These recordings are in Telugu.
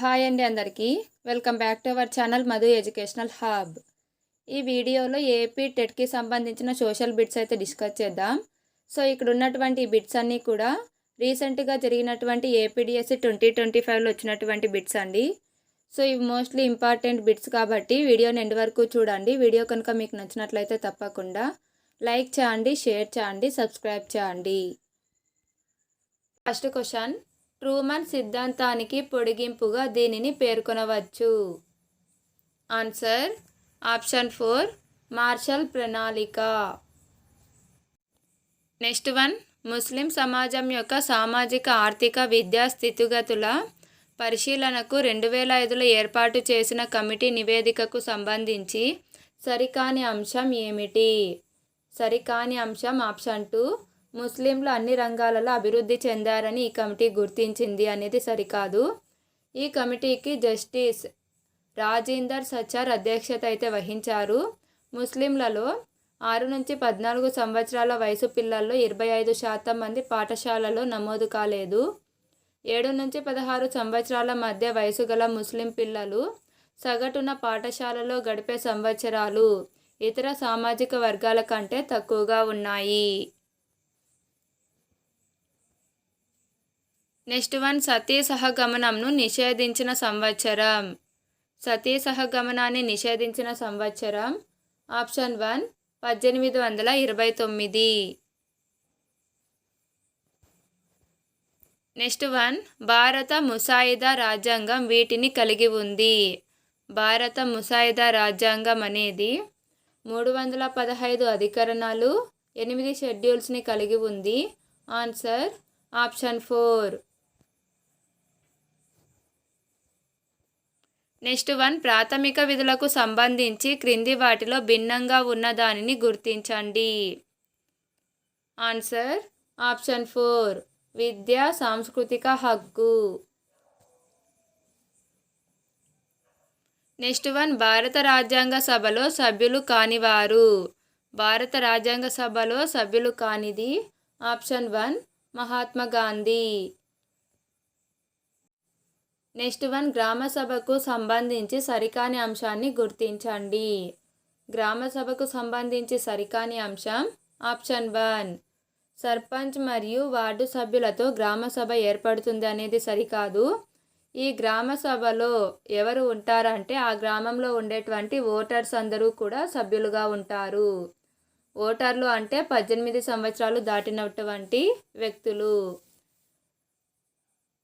హాయ్ అండి అందరికీ. Welcome back to our channel Madhu educational hub. ఈ వీడియోలో ఏపీ టెట్కి సంబంధించిన సోషల్ బిట్స్ అయితే డిస్కస్ చేద్దాం. సో ఇక్కడ ఉన్నటువంటి బిట్స్ అన్నీ కూడా రీసెంట్గా జరిగినటువంటి ఏపీడిఎస్సి ట్వంటీ ట్వంటీ ఫైవ్లో వచ్చినటువంటి బిట్స్ అండి. సో ఇవి మోస్ట్లీ ఇంపార్టెంట్ బిట్స్ కాబట్టి వీడియోని ఎండ్ వరకు చూడండి. వీడియో కనుక మీకు నచ్చినట్లయితే తప్పకుండా లైక్ చేయండి షేర్ చేయండి సబ్స్క్రైబ్ చేయండి. First question. ట్రూమన్ సిద్ధాంతానికి పొడిగింపుగా దీనిని పేర్కొనవచ్చు. ఆన్సర్ ఆప్షన్ ఫోర్ మార్షల్ ప్రణాళిక. నెక్స్ట్ వన్ ముస్లిం సమాజం యొక్క సామాజిక ఆర్థిక విద్యా స్థితిగతుల పరిశీలనకు రెండు వేల ఐదులో ఏర్పాటు చేసిన కమిటీ నివేదికకు సంబంధించి సరికాని అంశం ఏమిటి? సరికాని అంశం ఆప్షన్ టూ ముస్లింలు అన్ని రంగాలలో అభివృద్ధి చెందారని ఈ కమిటీ గుర్తించింది అనేది సరికాదు. ఈ కమిటీకి జస్టిస్ రాజేందర్ సచార్ అధ్యక్షత అయితే వహించారు. ముస్లింలలో ఆరు నుంచి పద్నాలుగు సంవత్సరాల వయసు పిల్లల్లో ఇరవై ఐదు శాతం మంది పాఠశాలలో నమోదు కాలేదు. ఏడు నుంచి పదహారు సంవత్సరాల మధ్య వయసు గల ముస్లిం పిల్లలు సగటున పాఠశాలలో గడిపే సంవత్సరాలు ఇతర సామాజిక వర్గాల కంటే తక్కువగా ఉన్నాయి. నెక్స్ట్ వన్ సతీ సహగమనంను నిషేధించిన సంవత్సరం. సతీ సహగమనాన్ని నిషేధించిన సంవత్సరం. ఆప్షన్ వన్ పద్దెనిమిది వందల ఇరవై తొమ్మిది. నెక్స్ట్ వన్ భారత ముసాయిదా రాజ్యాంగం వీటిని కలిగి ఉంది. భారత ముసాయిదా రాజ్యాంగం అనేది మూడు వందల పదహైదు అధికరణాలు ఎనిమిది షెడ్యూల్స్ని కలిగి ఉంది. Answer option four. Next one ప్రాథమిక విధులకు సంబంధించి క్రింది వాటిలో భిన్నంగా ఉన్న దానిని గుర్తించండి. ఆన్సర్ ఆప్షన్ ఫోర్ విద్య సాంస్కృతిక హక్కు. నెక్స్ట్ వన్ భారత రాజ్యాంగ సభలో సభ్యులు కానివారు. భారత రాజ్యాంగ సభలో సభ్యులు కానిది option one Mahatma Gandhi. Next one గ్రామ సభకు సంబంధించి సరికాని అంశాన్ని గుర్తించండి. గ్రామ సభకు సంబంధించి సరికాని అంశం ఆప్షన్ వన్ సర్పంచ్ మరియు వార్డు సభ్యులతో గ్రామ సభ ఏర్పడుతుంది అనేది సరికాదు. ఈ గ్రామ సభలో ఎవరు ఉంటారంటే ఆ గ్రామంలో ఉండేటువంటి ఓటర్స్ అందరూ కూడా సభ్యులుగా ఉంటారు. ఓటర్లు అంటే పద్దెనిమిది సంవత్సరాలు దాటినటువంటి వ్యక్తులు.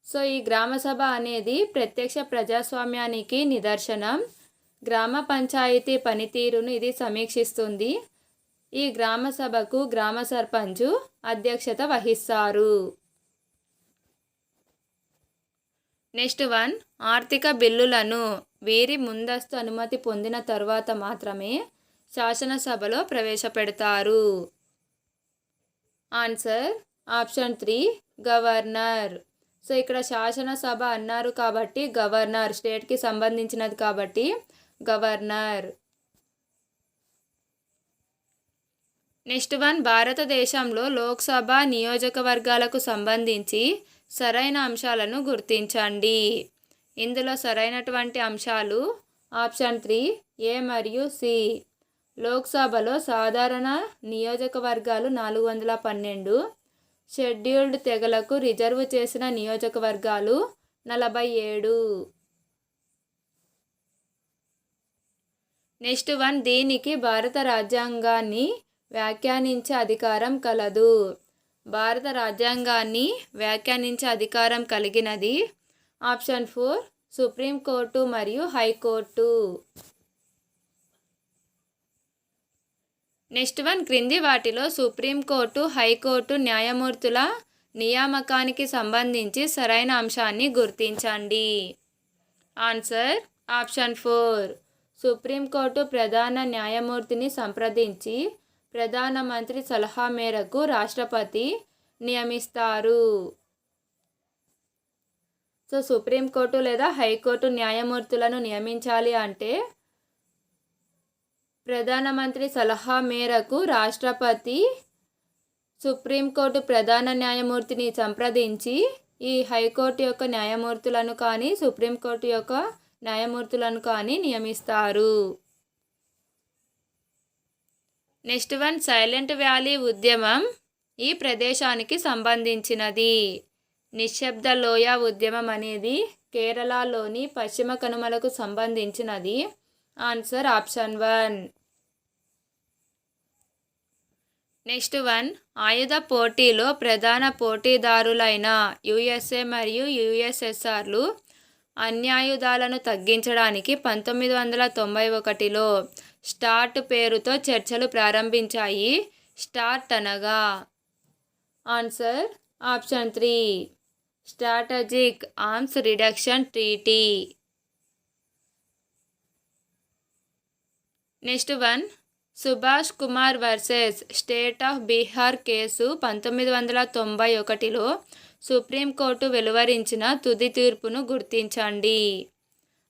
సో ఈ గ్రామ సభ అనేది ప్రత్యక్ష ప్రజాస్వామ్యానికి నిదర్శనం. గ్రామ పంచాయతీ పనితీరును ఇది సమీక్షిస్తుంది. ఈ గ్రామ సభకు గ్రామ సర్పంచు అధ్యక్షత వహిస్తారు. నెక్స్ట్ వన్ ఆర్థిక బిల్లులను వీరి ముందస్తు అనుమతి పొందిన తరువాత మాత్రమే శాసనసభలో ప్రవేశపెడతారు. Answer option three governor. So ఇక్కడ శాసనసభ అన్నారు కాబట్టి గవర్నర్ స్టేట్కి సంబంధించినది కాబట్టి గవర్నర్. నెక్స్ట్ వన్ భారతదేశంలో లోక్సభ నియోజకవర్గాలకు సంబంధించి సరైన అంశాలను గుర్తించండి. ఇందులో సరైనటువంటి అంశాలు ఆప్షన్ త్రీ ఏ మరియు సి. లోక్సభలో సాధారణ నియోజకవర్గాలు నాలుగు వందల పన్నెండు షెడ్యూల్డ్ తెగలకు రిజర్వ్ చేసిన నియోజకవర్గాలు నలభై ఏడు. నెక్స్ట్ వన్ దీనికి భారత రాజ్యాంగాన్ని వ్యాఖ్యానించే అధికారం కలదు. భారత రాజ్యాంగాన్ని వ్యాఖ్యానించే అధికారం కలిగినది ఆప్షన్ ఫోర్ సుప్రీంకోర్టు మరియు హైకోర్టు. నెక్స్ట్ వన్ క్రింది వాటిలో సుప్రీంకోర్టు హైకోర్టు న్యాయమూర్తుల నియామకానికి సంబంధించి సరైన అంశాన్ని గుర్తించండి. Answer option four. సుప్రీంకోర్టు ప్రధాన న్యాయమూర్తిని సంప్రదించి ప్రధానమంత్రి సలహా మేరకు రాష్ట్రపతి నియమిస్తారు. సో సుప్రీంకోర్టు లేదా హైకోర్టు న్యాయమూర్తులను నియమించాలి అంటే ప్రధానమంత్రి సలహా మేరకు రాష్ట్రపతి సుప్రీంకోర్టు ప్రధాన న్యాయమూర్తిని సంప్రదించి ఈ హైకోర్టు యొక్క న్యాయమూర్తులను కానీ సుప్రీంకోర్టు యొక్క న్యాయమూర్తులను కానీ నియమిస్తారు. నెక్స్ట్ వన్ సైలెంట్ వ్యాలీ ఉద్యమం ఈ ప్రదేశానికి సంబంధించినది. నిశ్శబ్ద లోయ ఉద్యమం అనేది కేరళలోని పశ్చిమ కనుమలకు సంబంధించినది. Answer option one next one ఆయుధ పోటీలో ప్రధాన పోటీదారులైన యుఎస్ఏ మరియు యుఎస్ఎస్ఆర్లు అన్యాయుధాలను తగ్గించడానికి పంతొమ్మిది వందల తొంభై ఒకటిలో స్టార్ట్ పేరుతో చర్చలు ప్రారంభించాయి. స్టార్ట్ అనగా answer option three strategic arms reduction treaty next one. Subhash Kumar versus state of Bihar case పంతొమ్మిది వందల తొంభై ఒకటిలో సుప్రీంకోర్టు వెలువరించిన తుది తీర్పును గుర్తించండి.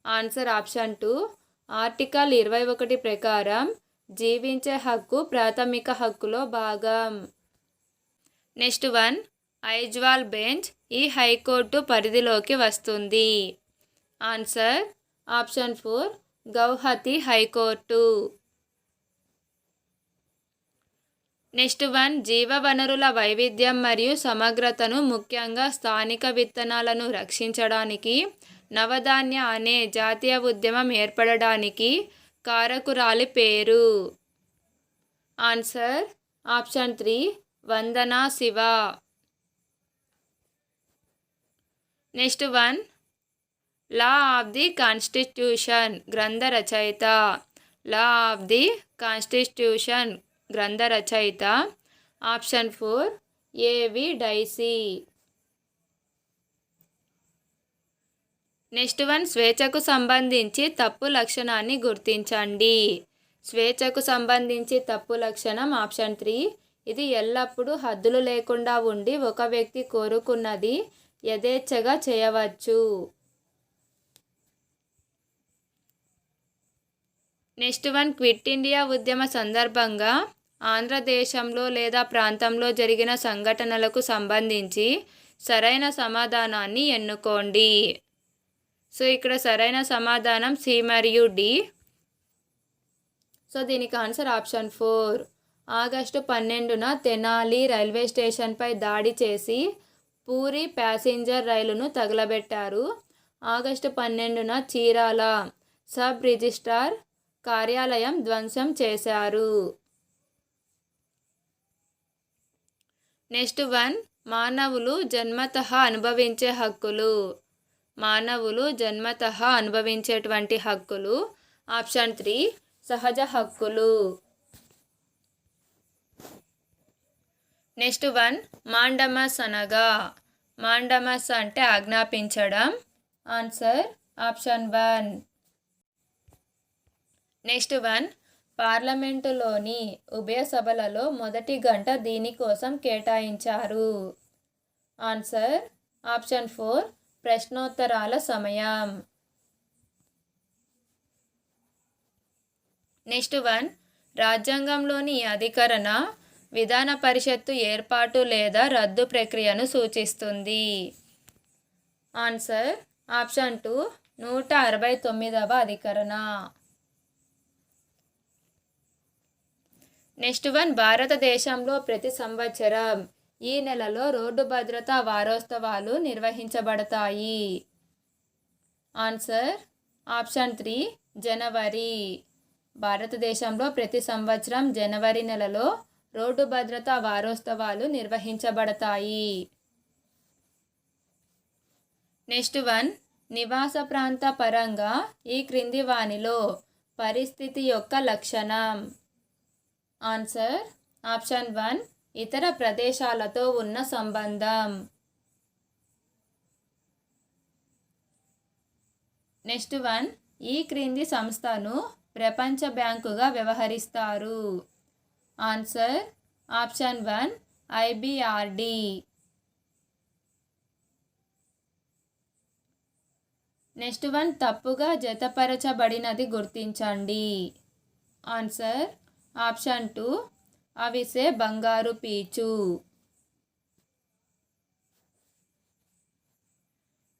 Answer option two. ఆర్టికల్ ఇరవై ఒకటి ప్రకారం జీవించే హక్కు ప్రాథమిక హక్కులో భాగం. Next one. ఐజ్వాల్ బెంచ్ ఈ హైకోర్టు పరిధిలోకి వస్తుంది. Answer option four. Guwahati high court. Next one జీవ వనరుల వైవిధ్యం మరియు సమగ్రతను ముఖ్యంగా స్థానిక విత్తనాలను రక్షించడానికి నవధాన్య అనే జాతీయ ఉద్యమం ఏర్పడడానికి కారకురాలి పేరు. Answer option three Vandana Shiva. Next one law of the constitution గ్రంథ రచయిత. లా ఆఫ్ ది కాన్స్టిట్యూషన్ గ్రంథ రచయిత. Option four A V Dicey. Next one స్వేచ్ఛకు సంబంధించి తప్పు లక్షణాన్ని గుర్తించండి. స్వేచ్ఛకు సంబంధించి తప్పు లక్షణం ఆప్షన్ త్రీ. ఇది ఎల్లప్పుడూ హద్దులు లేకుండా ఉండి ఒక వ్యక్తి కోరుకున్నది యథేచ్ఛగా చేయవచ్చు. నెక్స్ట్ వన్ క్విట్ ఇండియా ఉద్యమ సందర్భంగా ఆంధ్రదేశంలో లేదా ప్రాంతంలో జరిగిన సంఘటనలకు సంబంధించి సరైన సమాధానాన్ని ఎన్నుకోండి. సో ఇక్కడ సరైన సమాధానం సి మరియు డి. సో దీనికి ఆన్సర్ ఆప్షన్ ఫోర్. ఆగస్టు పన్నెండున తెనాలి రైల్వే స్టేషన్పై దాడి చేసి పూరి ప్యాసింజర్ రైలును తగలబెట్టారు. ఆగస్టు పన్నెండున చీరాల సబ్ రిజిస్ట్రార్ కార్యాలయం ధ్వంసం చేశారు. నెక్స్ట్ వన్ మానవులు జన్మత అనుభవించే హక్కులు. మానవులు జన్మత అనుభవించేటువంటి హక్కులు. ఆప్షన్ త్రీ సహజ హక్కులు. నెక్స్ట్ వన్ మాండమస్ అనగా మాండమస్ అంటే ఆజ్ఞాపించడం. Answer option one. Next one పార్లమెంటులోని ఉభయ సభలలో మొదటి గంట దీనికోసం కేటాయించారు. ఆన్సర్ ఆప్షన్ ఫోర్ ప్రశ్నోత్తరాల సమయం. నెక్స్ట్ వన్ రాజ్యాంగంలోని అధికరణ విధాన పరిషత్తు ఏర్పాటు లేదా రద్దు ప్రక్రియను సూచిస్తుంది. ఆన్సర్ ఆప్షన్ టూ నూట అరవై తొమ్మిదవ అధికరణ. నెక్స్ట్ వన్ భారతదేశంలో ప్రతి సంవత్సరం ఈ నెలలో రోడ్డు భద్రతా వారోత్సవాలు నిర్వహించబడతాయి. ఆన్సర్ ఆప్షన్ త్రీ జనవరి. భారతదేశంలో ప్రతి సంవత్సరం జనవరి నెలలో రోడ్డు భద్రతా వారోత్సవాలు నిర్వహించబడతాయి. నెక్స్ట్ వన్ నివాస ప్రాంత పరంగా ఈ క్రింది వానిలో పరిస్థితి యొక్క లక్షణం. ఆన్సర్ ఆప్షన్ వన్ ఇతర ప్రదేశాలతో ఉన్న సంబంధం. నెక్స్ట్ వన్ ఈ క్రింది సంస్థను ప్రపంచ బ్యాంకుగా వ్యవహరిస్తారు. Answer option one IBRD next one తప్పుగా జతపరచబడినది గుర్తించండి. ఆన్సర్ ఆప్షన్ టూ అవిసే బంగారు పీచు.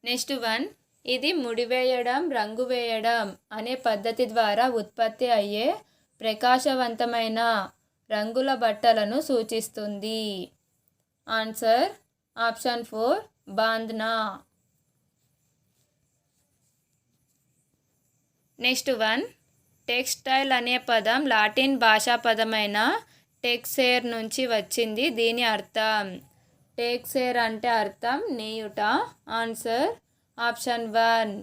నెక్స్ట్ వన్ ఇది ముడివేయడం రంగు వేయడం అనే పద్ధతి ద్వారా ఉత్పత్తి అయ్యే ప్రకాశవంతమైన రంగుల బట్టలను సూచిస్తుంది. ఆన్సర్ ఆప్షన్ ఫోర్ బాంద్నా. నెక్స్ట్ వన్ టెక్స్టైల్ అనే పదం లాటిన్ భాషా పదమైన టెక్సేర్ నుంచి వచ్చింది. దీని అర్థం టేక్సేర్ అంటే అర్థం నేయుట. Answer option one.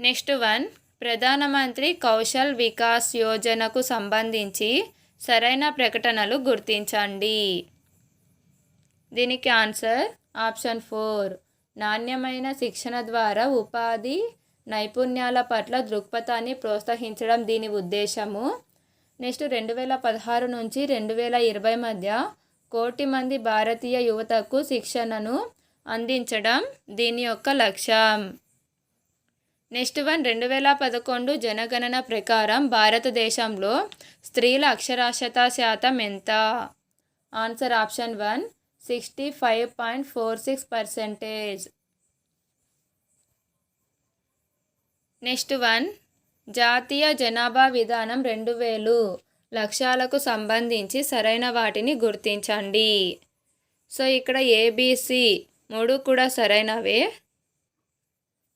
Next one. ప్రధానమంత్రి కౌశల్ వికాస్ యోజనకు సంబంధించి సరైన ప్రకటనలు గుర్తించండి. దీనికి ఆన్సర్ ఆప్షన్ ఫోర్. నాణ్యమైన శిక్షణ ద్వారా ఉపాధి నైపుణ్యాల పట్ల దృక్పథాన్ని ప్రోత్సహించడం దీని ఉద్దేశము. నెక్స్ట్ రెండు వేల పదహారు నుంచి రెండు వేల ఇరవై మధ్య కోటి మంది భారతీయ యువతకు శిక్షణను అందించడం దీని యొక్క లక్ష్యం. నెక్స్ట్ వన్ రెండు వేల పదకొండు జనగణన ప్రకారం భారతదేశంలో స్త్రీల అక్షరాస్యత శాతం ఎంత? Answer option one sixty five point four six percentage. Next one. జాతీయ జనాభా విధానం రెండు వేలు. లక్ష్యాలకు సంబంధించి సరైన వాటిని గుర్తించండి. సో ఇక్కడ ఏబిసి మూడు కూడా సరైనవే.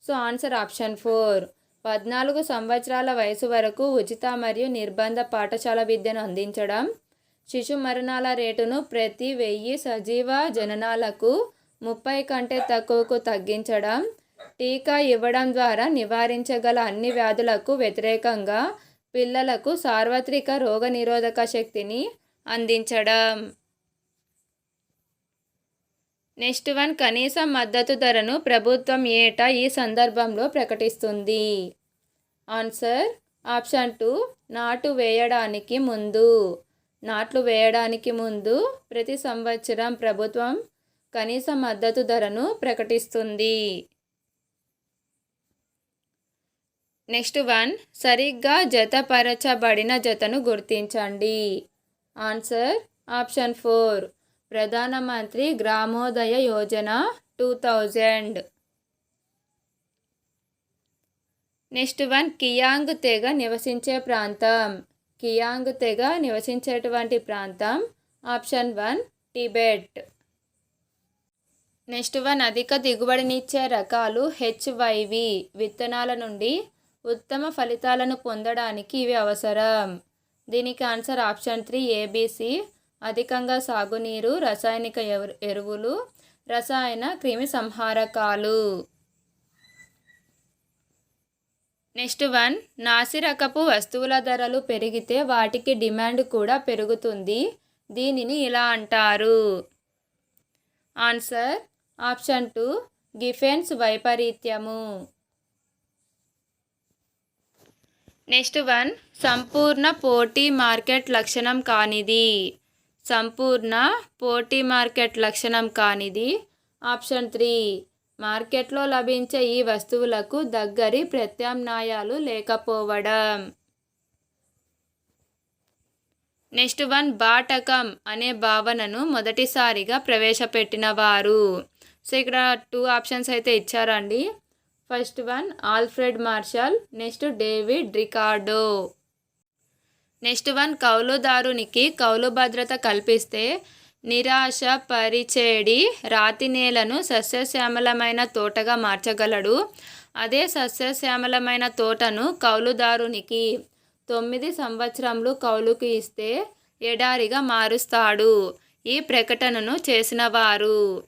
So answer option four. పద్నాలుగు సంవత్సరాల వయసు వరకు ఉచిత మరియు నిర్బంధ పాఠశాల విద్యను అందించడం. శిశు మరణాల రేటును ప్రతి వెయ్యి సజీవ జననాలకు ముప్పై కంటే తక్కువకు తగ్గించడం. టీకా ఇవ్వడం ద్వారా నివారించగల అన్ని వ్యాధులకు వ్యతిరేకంగా పిల్లలకు సార్వత్రిక రోగనిరోధక శక్తిని అందించడం. నెక్స్ట్ వన్ కనీస మద్దతు ధరను ప్రభుత్వం ఏటా ఈ సందర్భంలో ప్రకటిస్తుంది? ఆన్సర్ ఆప్షన్ టూ నాటు వేయడానికి ముందు. నాట్లు వేయడానికి ముందు ప్రతి సంవత్సరం ప్రభుత్వం కనీస మద్దతు ధరను ప్రకటిస్తుంది. నెక్స్ట్ వన్ సరిగ్గా జతపరచబడిన జతను గుర్తించండి. ఆన్సర్ ఆప్షన్ ఫోర్ ప్రధానమంత్రి Gramodaya Yojana two thousand. Next one Kiang తెగ నివసించే ప్రాంతం. కియాంగ్ తెగ నివసించేటువంటి ప్రాంతం option one Tibet. Next one అధిక దిగుబడినిచ్చే రకాలు హెచ్వైవి విత్తనాల నుండి ఉత్తమ ఫలితాలను పొందడానికి ఇవి అవసరం. దీనికి ఆన్సర్ ఆప్షన్ త్రీ ఏబిసి అధికంగా సాగునీరు రసాయనిక ఎరువులు రసాయన క్రిమి సంహారకాలు. నెక్స్ట్ వన్ నాసిరకపు వస్తువుల ధరలు పెరిగితే వాటికి డిమాండ్ కూడా పెరుగుతుంది. దీనిని ఇలా అంటారు. ఆన్సర్ ఆప్షన్ టూ గిఫెన్స్ వైపరీత్యము. నెక్స్ట్ వన్ సంపూర్ణ పోటీ మార్కెట్ లక్షణం కానిది. సంపూర్ణ పోటీ మార్కెట్ లక్షణం కానిది. ఆప్షన్ త్రీ మార్కెట్లో లభించే ఈ వస్తువులకు దగ్గరి ప్రత్యామ్నాయాలు లేకపోవడం. నెక్స్ట్ వన్ బాటకం అనే భావనను మొదటిసారిగా ప్రవేశపెట్టిన వారు సో ఇక్కడ టూ ఆప్షన్స్ అయితే ఇచ్చారండి. First one Alfred Marshall next David Ricardo. Next one కౌలుదారునికి కౌలు భద్రత కల్పిస్తే నిరాశ పరిచేడి రాతి నేలను సస్యశ్యామలమైన తోటగా మార్చగలడు. అదే సస్యశ్యామలమైన తోటను కౌలుదారునికి తొమ్మిది సంవత్సరములు కౌలుకు ఇస్తే ఎడారిగా మారుస్తాడు. ఈ ప్రకటనను చేసిన వారు?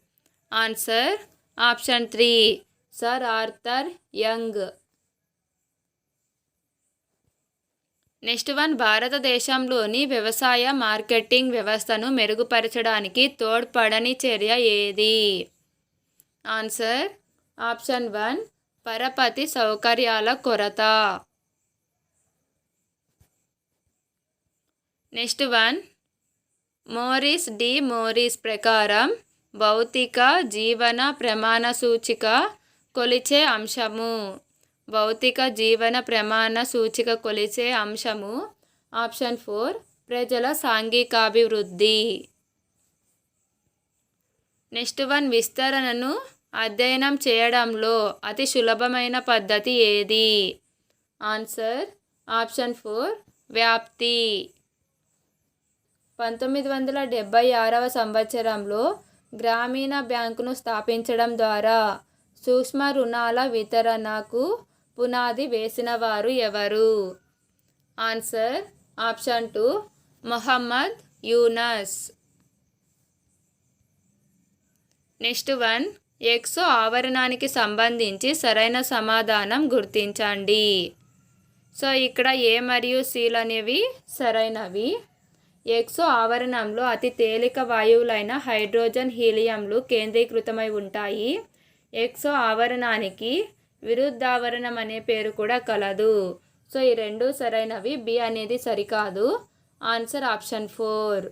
Answer option three. Sir Arthur Young next one భారతదేశంలోని వ్యవసాయ మార్కెటింగ్ వ్యవస్థను మెరుగుపరచడానికి తోడ్పడని చర్య ఏది? ఆన్సర్ ఆప్షన్ వన్ పరపతి సౌకర్యాల కొరత. Next one Morris D Morris ప్రకారం భౌతిక జీవన ప్రమాణ సూచిక కొలిచే అంశము. భౌతిక జీవన ప్రమాణ సూచిక కొలిచే అంశము. ఆప్షన్ ఫోర్ ప్రజల సాంఘికాభివృద్ధి. నెక్స్ట్ వన్ విస్తరణను అధ్యయనం చేయడంలో అతి సులభమైన పద్ధతి ఏది? ఆన్సర్ ఆప్షన్ ఫోర్ వ్యాప్తి. పంతొమ్మిది వందల డెబ్భై ఆరవ సంవత్సరంలో గ్రామీణ బ్యాంకును స్థాపించడం ద్వారా సూక్ష్మ రుణాల వితరణకు పునాది వేసిన వారు ఎవరు? Answer option two Mohammad Yunus. Next one X ఆవరణానికి సంబంధించి సరైన సమాధానం గుర్తించండి. సో ఇక్కడ ఏ మరియు సీలు అనేవి సరైనవి? ఎక్సో ఆవరణంలో అతి తేలిక వాయువులైన హైడ్రోజన్ హీలియంలు కేంద్రీకృతమై ఉంటాయి. ఎక్సో ఆవరణానికి విరుద్ధావరణం అనే పేరు కూడా కలదు. సో ఈ రెండు సరైనవి. బి అనేది సరికాదు. Answer option four.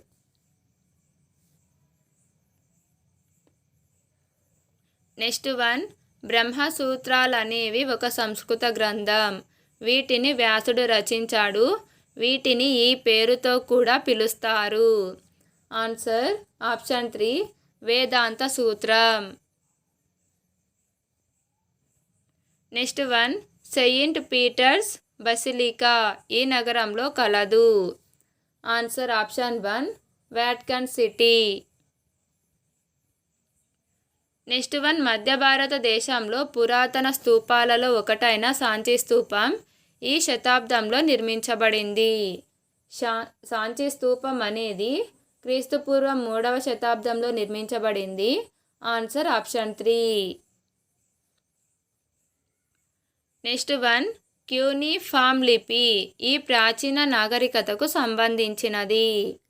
Next one. బ్రహ్మసూత్రాలు అనేవి ఒక సంస్కృత గ్రంథం. వీటిని వ్యాసుడు రచించాడు. వీటిని ఈ పేరుతో కూడా పిలుస్తారు. Answer option three. వేదాంత సూత్రం. Next one saint Peter's basilica ఈ నగరంలో కలదు? Answer option one Vatican city. Next one మధ్య భారతదేశంలో పురాతన స్తూపాలలో ఒకటైన సాంచి స్తూపం ఈ శతాబ్దంలో నిర్మించబడింది. శా సాంచి స్తూపం అనేది క్రీస్తుపూర్వం మూడవ శతాబ్దంలో నిర్మించబడింది. Answer option three. Next one cuneiform లిపి. ఈ ప్రాచీన నాగరికతకు సంబంధించినది.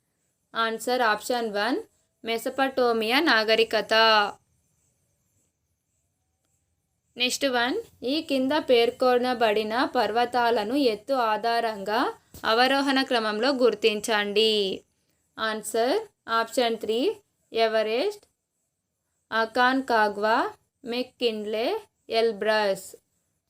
ఆన్సర్ ఆప్షన్ వన్ మెసపటోమియా నాగరికత. నెక్స్ట్ వన్ ఈ కింద పేర్కొనబడిన పర్వతాలను ఎత్తు ఆధారంగా అవరోహణ క్రమంలో గుర్తించండి. Answer option three Everest Aconcagua McKinley Elbrus.